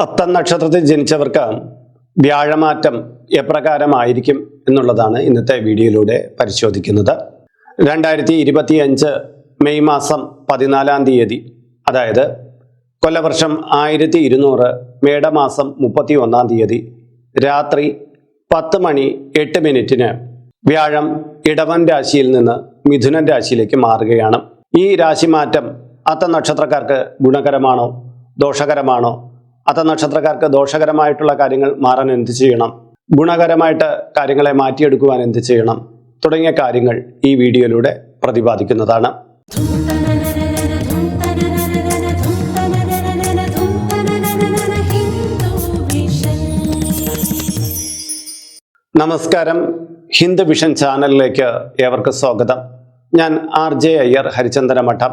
അത്തം നക്ഷത്രത്തിൽ ജനിച്ചവർക്ക് വ്യാഴമാറ്റം എപ്രകാരമായിരിക്കും എന്നുള്ളതാണ് ഇന്നത്തെ വീഡിയോയിലൂടെ പരിശോധിക്കുന്നത്. രണ്ടായിരത്തി ഇരുപത്തി അഞ്ച് മെയ് മാസം പതിനാലാം തീയതി അതായത് കൊല്ലവർഷം ആയിരത്തി ഇരുന്നൂറ് മേടമാസം മുപ്പത്തി ഒന്നാം തീയതി രാത്രി പത്ത് മണി എട്ട് മിനിറ്റിന് വ്യാഴം ഇടവൻ രാശിയിൽ നിന്ന് മിഥുനൻ രാശിയിലേക്ക് മാറുകയാണ്. ഈ രാശിമാറ്റം അത്ത നക്ഷത്രക്കാർക്ക് ഗുണകരമാണോ ദോഷകരമാണോ അത്ത നക്ഷത്രക്കാർക്ക് ദോഷകരമായിട്ടുള്ള കാര്യങ്ങൾ മാറാൻ എന്ത് ചെയ്യണം? ഗുണകരമായിട്ട് കാര്യങ്ങളെ മാറ്റിയെടുക്കുവാൻ എന്ത് ചെയ്യണം? തുടങ്ങിയ കാര്യങ്ങൾ ഈ വീഡിയോയിലൂടെ പ്രതിപാദിക്കുന്നതാണ്. നമസ്കാരം. ഹിന്ദു വിഷൻ ചാനലിലേക്ക് ഏവർക്ക് സ്വാഗതം. ഞാൻ ആർ ജെ അയ്യർ ഹരിചന്ദന മഠം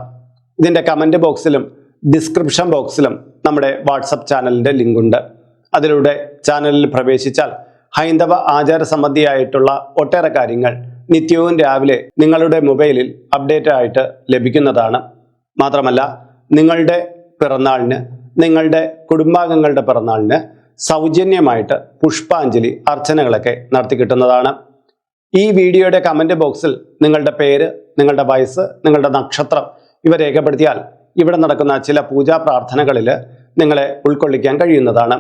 ഇതിന്റെ കമന്റ് ബോക്സിലും ഡിസ്ക്രിപ്ഷൻ ബോക്സിലും നമ്മുടെ വാട്സപ്പ് ചാനലിന്റെ ലിങ്കുണ്ട്. അതിലൂടെ ചാനലിൽ പ്രവേശിച്ചാൽ ഹൈന്ദവ ആചാര സംബന്ധിയായിട്ടുള്ള ഒട്ടേറെ കാര്യങ്ങൾ നിത്യവും രാവിലെ നിങ്ങളുടെ മൊബൈലിൽ അപ്ഡേറ്റ് ആയിട്ട് ലഭിക്കുന്നതാണ്. മാത്രമല്ല നിങ്ങളുടെ പിറന്നാളിന് നിങ്ങളുടെ കുടുംബാംഗങ്ങളുടെ പിറന്നാളിന് സൗജന്യമായിട്ട് പുഷ്പാഞ്ജലി അർച്ചനകളൊക്കെ നടത്തി കിട്ടുന്നതാണ്. ഈ വീഡിയോയുടെ കമന്റ് ബോക്സിൽ നിങ്ങളുടെ പേര് നിങ്ങളുടെ വയസ്സ് നിങ്ങളുടെ നക്ഷത്രം ഇവ രേഖപ്പെടുത്തിയാൽ ഇവിടെ നടക്കുന്ന ചില പൂജാ പ്രാർത്ഥനകളിൽ നിങ്ങളെ ഉൾക്കൊള്ളിക്കാൻ കഴിയുന്നതാണ്.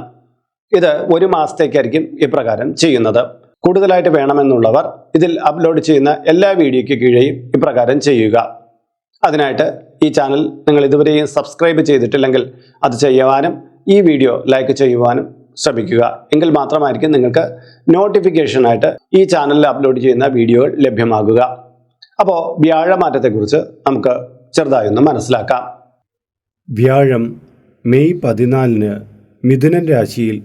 ഇത് ഒരു മാസത്തേക്കായിരിക്കും ഇപ്രകാരം ചെയ്യുന്നത്. കൂടുതലായിട്ട് വേണമെന്നുള്ളവർ ഇതിൽ അപ്ലോഡ് ചെയ്യുന്ന എല്ലാ വീഡിയോയ്ക്ക് കീഴെയും ഇപ്രകാരം ചെയ്യുക. അതിനായിട്ട് ഈ ചാനൽ നിങ്ങൾ ഇതുവരെയും സബ്സ്ക്രൈബ് ചെയ്തിട്ടില്ലെങ്കിൽ അത് ചെയ്യുവാനും ഈ വീഡിയോ ലൈക്ക് ചെയ്യുവാനും ശ്രമിക്കുക. എങ്കിൽ മാത്രമായിരിക്കും നിങ്ങൾക്ക് നോട്ടിഫിക്കേഷനായിട്ട് ഈ ചാനലിൽ അപ്ലോഡ് ചെയ്യുന്ന വീഡിയോകൾ ലഭ്യമാകുക. അപ്പോൾ വ്യാഴമാറ്റത്തെക്കുറിച്ച് നമുക്ക് ചെറുതായൊന്ന് മനസ്സിലാക്കാം. വ്യാഴം മെയ് പതിനാലിന് മിഥുനൻ രാശിയിൽ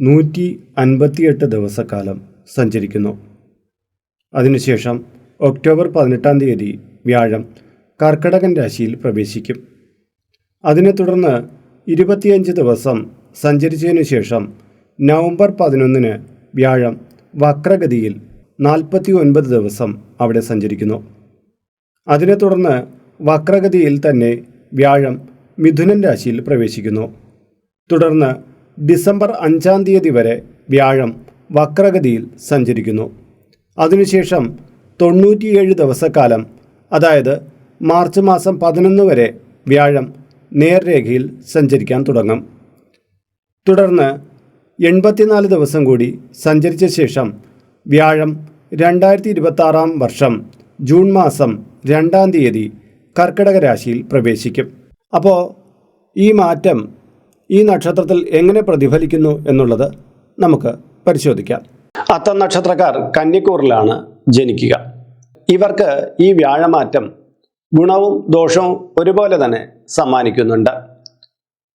നൂറ്റി അൻപത്തിയെട്ട് ദിവസക്കാലം സഞ്ചരിക്കുന്നു. അതിനുശേഷം ഒക്ടോബർ പതിനെട്ടാം തീയതി വ്യാഴം കർക്കടകൻ രാശിയിൽ പ്രവേശിക്കും. അതിനെ തുടർന്ന് ഇരുപത്തിയഞ്ച് ദിവസം സഞ്ചരിച്ചതിനു ശേഷം നവംബർ പതിനൊന്നിന് വ്യാഴം വക്രഗതിയിൽ നാൽപ്പത്തി ഒൻപത് ദിവസം അവിടെ സഞ്ചരിക്കുന്നു. അതിനെ തുടർന്ന് വക്രഗതിയിൽ തന്നെ വ്യാഴം മിഥുനൻ രാശിയിൽ പ്രവേശിക്കുന്നു. തുടർന്ന് ഡിസംബർ അഞ്ചാം തീയതി വരെ വ്യാഴം വക്രഗതിയിൽ സഞ്ചരിക്കുന്നു. അതിനുശേഷം തൊണ്ണൂറ്റിയേഴ് ദിവസക്കാലം അതായത് മാർച്ച് മാസം പതിനൊന്ന് വരെ വ്യാഴം നേർരേഖയിൽ സഞ്ചരിക്കാൻ തുടങ്ങും. തുടർന്ന് എൺപത്തിനാല് ദിവസം കൂടി സഞ്ചരിച്ച ശേഷം വ്യാഴം രണ്ടായിരത്തി ഇരുപത്താറാം വർഷം ജൂൺ മാസം രണ്ടാം തീയതി കർക്കിടക രാശിയിൽ പ്രവേശിക്കും. അപ്പോൾ ഈ മാറ്റം ഈ നക്ഷത്രത്തിൽ എങ്ങനെ പ്രതിഫലിക്കുന്നു എന്നുള്ളത് നമുക്ക് പരിശോധിക്കാം. അത്തം നക്ഷത്രക്കാർ കന്നിക്കൂറിലാണ് ജനിക്കുക. ഇവർക്ക് ഈ വ്യാഴമാറ്റം ഗുണവും ദോഷവും ഒരുപോലെ തന്നെ സമ്മാനിക്കുന്നുണ്ട്.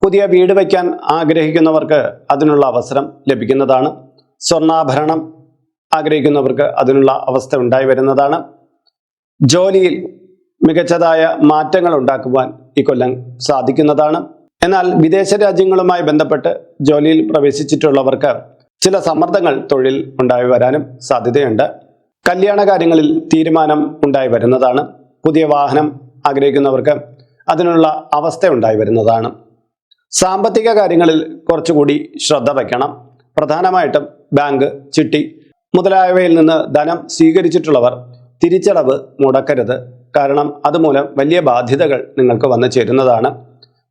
പുതിയ വീട് വയ്ക്കാൻ ആഗ്രഹിക്കുന്നവർക്ക് അതിനുള്ള അവസരം ലഭിക്കുന്നതാണ്. സ്വർണാഭരണം ആഗ്രഹിക്കുന്നവർക്ക് അതിനുള്ള അവസ്ഥ ഉണ്ടായി വരുന്നതാണ്. ജോലിയിൽ മികച്ചതായ മാറ്റങ്ങൾ ഉണ്ടാക്കുവാൻ ഈ കൊല്ലം സാധിക്കുന്നതാണ്. എന്നാൽ വിദേശ രാജ്യങ്ങളുമായി ബന്ധപ്പെട്ട് ജോലിയിൽ പ്രവേശിച്ചിട്ടുള്ളവർക്ക് ചില സമ്മർദ്ദങ്ങൾ തൊഴിൽ ഉണ്ടായി വരാനും സാധ്യതയുണ്ട്. കല്യാണ കാര്യങ്ങളിൽ തീരുമാനം ഉണ്ടായി വരുന്നതാണ്. പുതിയ വാഹനം ആഗ്രഹിക്കുന്നവർക്ക് അതിനുള്ള അവസ്ഥ ഉണ്ടായി വരുന്നതാണ്. സാമ്പത്തിക കാര്യങ്ങളിൽ കുറച്ചുകൂടി ശ്രദ്ധ വയ്ക്കണം. പ്രധാനമായിട്ടും ബാങ്ക് ചിട്ടി മുതലായവയിൽ നിന്ന് ധനം സ്വീകരിച്ചിട്ടുള്ളവർ തിരിച്ചടവ് മുടക്കരുത്. കാരണം അതുമൂലം വലിയ ബാധ്യതകൾ നിങ്ങൾക്ക് വന്നു ചേരുന്നതാണ്.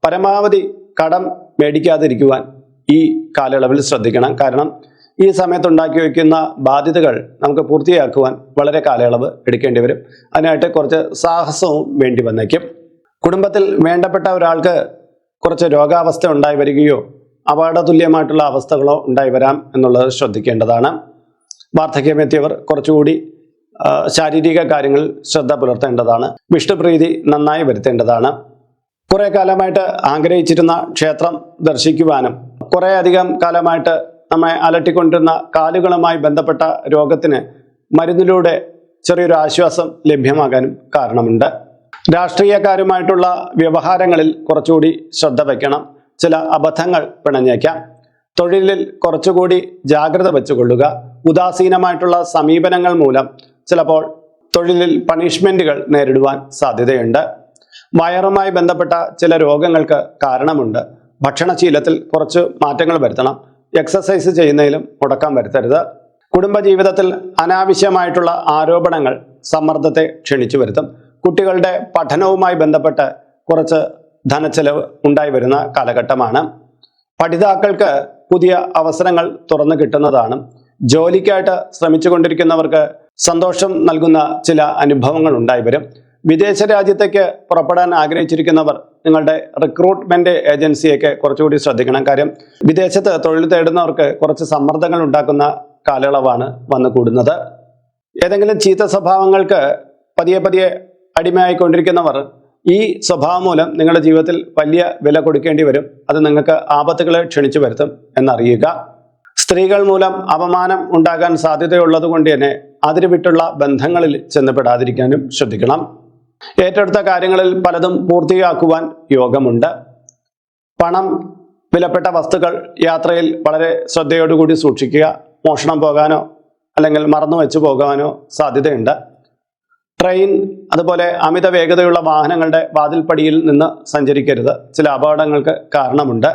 പരമാവധി കടം മേടിക്കാതിരിക്കുവാൻ ഈ കാലയളവിൽ ശ്രദ്ധിക്കണം. കാരണം ഈ സമയത്ത് ഉണ്ടാക്കി വയ്ക്കുന്ന ബാധ്യതകൾ നമുക്ക് പൂർത്തിയാക്കുവാൻ വളരെ കാലയളവ് എടുക്കേണ്ടി വരും. അതിനായിട്ട് കുറച്ച് സാഹസവും വേണ്ടി വന്നേക്കും. കുടുംബത്തിൽ വേണ്ടപ്പെട്ട ഒരാൾക്ക് കുറച്ച് രോഗാവസ്ഥ ഉണ്ടായി വരികയോ അപകടതുല്യമായിട്ടുള്ള അവസ്ഥകളോ ഉണ്ടായി വരാം എന്നുള്ളത് ശ്രദ്ധിക്കേണ്ടതാണ്. വാർദ്ധക്യമെത്തിയവർ കുറച്ചുകൂടി ശാരീരിക കാര്യങ്ങൾ ശ്രദ്ധ പുലർത്തേണ്ടതാണ്. വിഷ്ണുപ്രീതി നന്നായി വരുത്തേണ്ടതാണ്. കുറെ കാലമായിട്ട് ആഗ്രഹിച്ചിരുന്ന ക്ഷേത്രം ദർശിക്കുവാനും കുറേ അധികം കാലമായിട്ട് നമ്മെ അലട്ടിക്കൊണ്ടിരുന്ന കാലുകളുമായി ബന്ധപ്പെട്ട രോഗത്തിന് മരുന്നിലൂടെ ചെറിയൊരു ആശ്വാസം ലഭ്യമാകാനും കാരണമുണ്ട്. രാഷ്ട്രീയക്കാരുമായിട്ടുള്ള വ്യവഹാരങ്ങളിൽ കുറച്ചുകൂടി ശ്രദ്ധ വയ്ക്കണം. ചില അബദ്ധങ്ങൾ പിണഞ്ഞേക്കാം. തൊഴിലിൽ കുറച്ചുകൂടി ജാഗ്രത വെച്ചുകൊള്ളുക. ഉദാസീനമായിട്ടുള്ള സമീപനങ്ങൾ മൂലം ചിലപ്പോൾ തൊഴിലിൽ പണിഷ്മെന്റുകൾ നേരിടുവാൻ സാധ്യതയുണ്ട്. വയറുമായി ബന്ധപ്പെട്ട ചില രോഗങ്ങൾക്ക് കാരണമുണ്ട്. ഭക്ഷണശീലത്തിൽ കുറച്ച് മാറ്റങ്ങൾ വരുത്തണം. എക്സസൈസ് ചെയ്യുന്നതിലും മുടക്കം വരുത്തരുത്. കുടുംബജീവിതത്തിൽ അനാവശ്യമായിട്ടുള്ള ആരോപണങ്ങൾ സമ്മർദ്ദത്തെ ക്ഷണിച്ചു വരുത്തും. കുട്ടികളുടെ പഠനവുമായി ബന്ധപ്പെട്ട് കുറച്ച് ധനച്ചെലവ് ഉണ്ടായി വരുന്ന കാലഘട്ടമാണ്. പഠിതാക്കൾക്ക് പുതിയ അവസരങ്ങൾ തുറന്നു കിട്ടുന്നതാണ്. ജോലിക്കായിട്ട് ശ്രമിച്ചുകൊണ്ടിരിക്കുന്നവർക്ക് സന്തോഷം നൽകുന്ന ചില അനുഭവങ്ങൾ ഉണ്ടായി വരും വിദേശ രാജ്യത്തേക്ക് പുറപ്പെടാൻ ആഗ്രഹിച്ചിരിക്കുന്നവർ നിങ്ങളുടെ റിക്രൂട്ട്മെന്റ് ഏജൻസിയൊക്കെ കുറച്ചുകൂടി ശ്രദ്ധിക്കണം. കാര്യം വിദേശത്ത് തൊഴിൽ തേടുന്നവർക്ക് കുറച്ച് സമ്മർദ്ദങ്ങൾ ഉണ്ടാക്കുന്ന കാലയളവാണ് വന്നു കൂടുന്നത് ഏതെങ്കിലും ചീത്ത സ്വഭാവങ്ങൾക്ക് പതിയെ പതിയെ അടിമയായിക്കൊണ്ടിരിക്കുന്നവർ ഈ സ്വഭാവം മൂലം നിങ്ങളുടെ ജീവിതത്തിൽ വലിയ വില കൊടുക്കേണ്ടി വരും അത് നിങ്ങൾക്ക് ആപത്തുകളെ ക്ഷണിച്ചു വരുത്തും എന്നറിയുക. സ്ത്രീകൾ മൂലം അപമാനം ഉണ്ടാകാൻ സാധ്യതയുള്ളത് കൊണ്ട് തന്നെ അതിര് വിട്ടുള്ള ബന്ധങ്ങളിൽ ചെന്നപ്പെടാതിരിക്കാനും ശ്രദ്ധിക്കണം. ഏറ്റെടുത്ത കാര്യങ്ങളിൽ പലതും പൂർത്തിയാക്കുവാൻ യോഗമുണ്ട്. പണം വിലപ്പെട്ട വസ്തുക്കൾ യാത്രയിൽ വളരെ ശ്രദ്ധയോടുകൂടി സൂക്ഷിക്കുക മോഷണം പോകാനോ അല്ലെങ്കിൽ മറന്നു വെച്ചു പോകാനോ സാധ്യതയുണ്ട്. ട്രെയിൻ അതുപോലെ അമിത വേഗതയുള്ള വാഹനങ്ങളുടെ വാതിൽപ്പടിയിൽ നിന്ന് സഞ്ചരിക്കരുത്. ചില അപകടങ്ങൾക്ക് കാരണമുണ്ട്.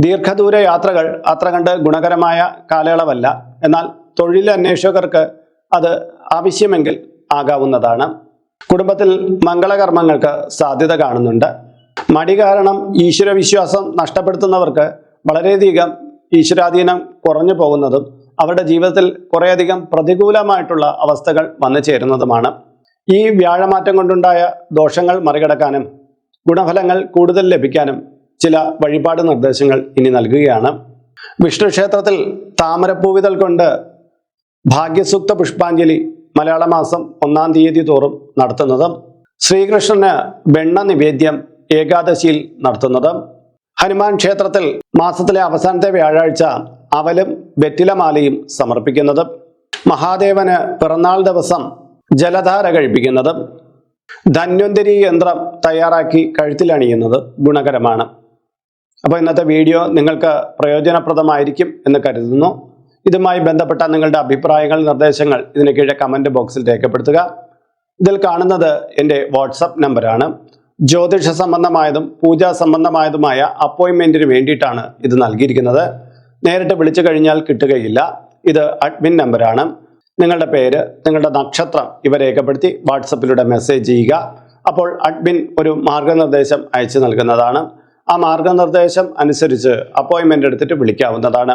ദീർഘദൂര യാത്രകൾ അത്ര കണ്ട് ഗുണകരമായ കാലയളവല്ല. എന്നാൽ തൊഴിൽ അന്വേഷകർക്ക് അത് ആവശ്യമെങ്കിൽ ആകാവുന്നതാണ്. കുടുംബത്തിൽ മംഗളകർമ്മങ്ങൾക്ക് സാധ്യത കാണുന്നുണ്ട്. മടി കാരണം ഈശ്വരവിശ്വാസം നഷ്ടപ്പെടുത്തുന്നവർക്ക് വളരെയധികം ഈശ്വരാധീനം കുറഞ്ഞു പോകുന്നതും അവരുടെ ജീവിതത്തിൽ കുറേയധികം പ്രതികൂലമായിട്ടുള്ള അവസ്ഥകൾ വന്നു ചേരുന്നതുമാണ്. ഈ വ്യാഴമാറ്റം കൊണ്ടുണ്ടായ ദോഷങ്ങൾ മറികടക്കാനും ഗുണഫലങ്ങൾ കൂടുതൽ ലഭിക്കാനും ചില വഴിപാട് നിർദ്ദേശങ്ങൾ ഇനി നൽകുകയാണ്. വിഷ്ണു ക്ഷേത്രത്തിൽ താമരപ്പൂവിതൽ കൊണ്ട് ഭാഗ്യസൂക്ത പുഷ്പാഞ്ജലി മലയാള മാസം ഒന്നാം തീയതി തോറും നടത്തുന്നത് ശ്രീകൃഷ്ണന് വെണ്ണ നിവേദ്യം ഏകാദശിയിൽ നടത്തുന്നത്. ഹനുമാൻ ക്ഷേത്രത്തിൽ മാസത്തിലെ അവസാനത്തെ വ്യാഴാഴ്ച അവലും വെറ്റിലമാലയും സമർപ്പിക്കുന്നത്. മഹാദേവന് പിറന്നാൾ ദിവസം ജലധാര കഴിപ്പിക്കുന്നതും. ധന്വന്തരി യന്ത്രം തയ്യാറാക്കി കഴുത്തിലണിയുന്നത് ഗുണകരമാണ്. അപ്പോൾ ഇന്നത്തെ വീഡിയോ നിങ്ങൾക്ക് പ്രയോജനപ്രദമായിരിക്കും എന്ന് കരുതുന്നു. ഇതുമായി ബന്ധപ്പെട്ട നിങ്ങളുടെ അഭിപ്രായങ്ങൾ നിർദ്ദേശങ്ങൾ ഇതിന് കീഴെ കമന്റ് ബോക്സിൽ രേഖപ്പെടുത്തുക. ഇതിൽ കാണുന്നത് എന്റെ വാട്സപ്പ് നമ്പറാണ് ജ്യോതിഷ സംബന്ധമായതും പൂജാ സംബന്ധമായതുമായ അപ്പോയിൻമെന്റിന് വേണ്ടിയിട്ടാണ് ഇത് നൽകിയിരിക്കുന്നത്. നേരിട്ട് വിളിച്ചു കഴിഞ്ഞാൽ കിട്ടുകയില്ല. ഇത് അഡ്മിൻ നമ്പറാണ് നിങ്ങളുടെ പേര് നിങ്ങളുടെ നക്ഷത്രം ഇവ രേഖപ്പെടുത്തി വാട്സപ്പിലൂടെ മെസ്സേജ് ചെയ്യുക. അപ്പോൾ അഡ്മിൻ ഒരു മാർഗനിർദ്ദേശം അയച്ചു നൽകുന്നതാണ്. ആ മാർഗനിർദ്ദേശം അനുസരിച്ച് അപ്പോയിൻമെന്റ് എടുത്തിട്ട് വിളിക്കാവുന്നതാണ്.